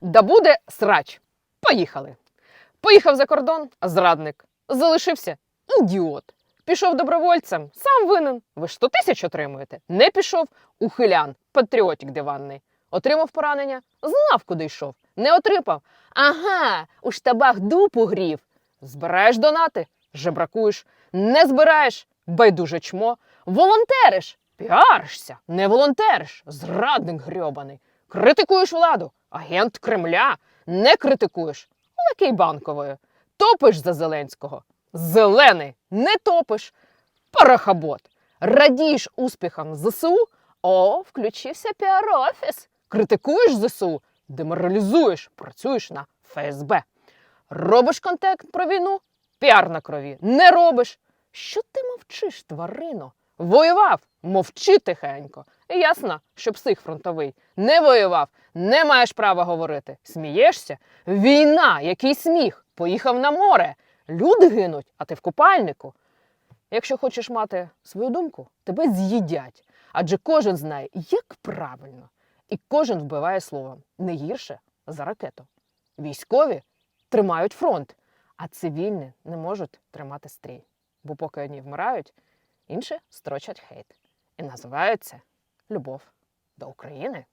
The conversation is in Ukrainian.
Да буде срач. Поїхали. Поїхав за кордон, зрадник. Залишився ідіот. Пішов добровольцем, сам винен. Ви ж 100 тисяч отримуєте. Не пішов ухилян, патріотик диванний. Отримав поранення, знав, куди йшов. Не отримав. Ага, у штабах дупу грів. Збираєш донати, жебракуєш. Не збираєш, байдуже чмо. Волонтериш, піаришся, не волонтериш, зрадник грьобаний. Критикуєш владу, агент Кремля, не критикуєш, лакей банкової. Топиш за Зеленського. Зелений, не топиш. Парахабот. Радієш успіхам ЗСУ? О, включився піар-офіс. Критикуєш ЗСУ, деморалізуєш, працюєш на ФСБ. Робиш контент про війну? Піар на крові. Не робиш. Що ти мовчиш, тварино? Воював, мовчи тихенько. Ясно, що псих фронтовий. Не воював, не маєш права говорити. Смієшся? Війна, який сміх? Поїхав на море. Люди гинуть, а ти в купальнику. Якщо хочеш мати свою думку, тебе з'їдять. Адже кожен знає, як правильно, і кожен вбиває словом не гірше за ракету. Військові тримають фронт, а цивільні не можуть тримати стрій. Бо поки одні вмирають, інші строчать хейт. І називаються любов до України.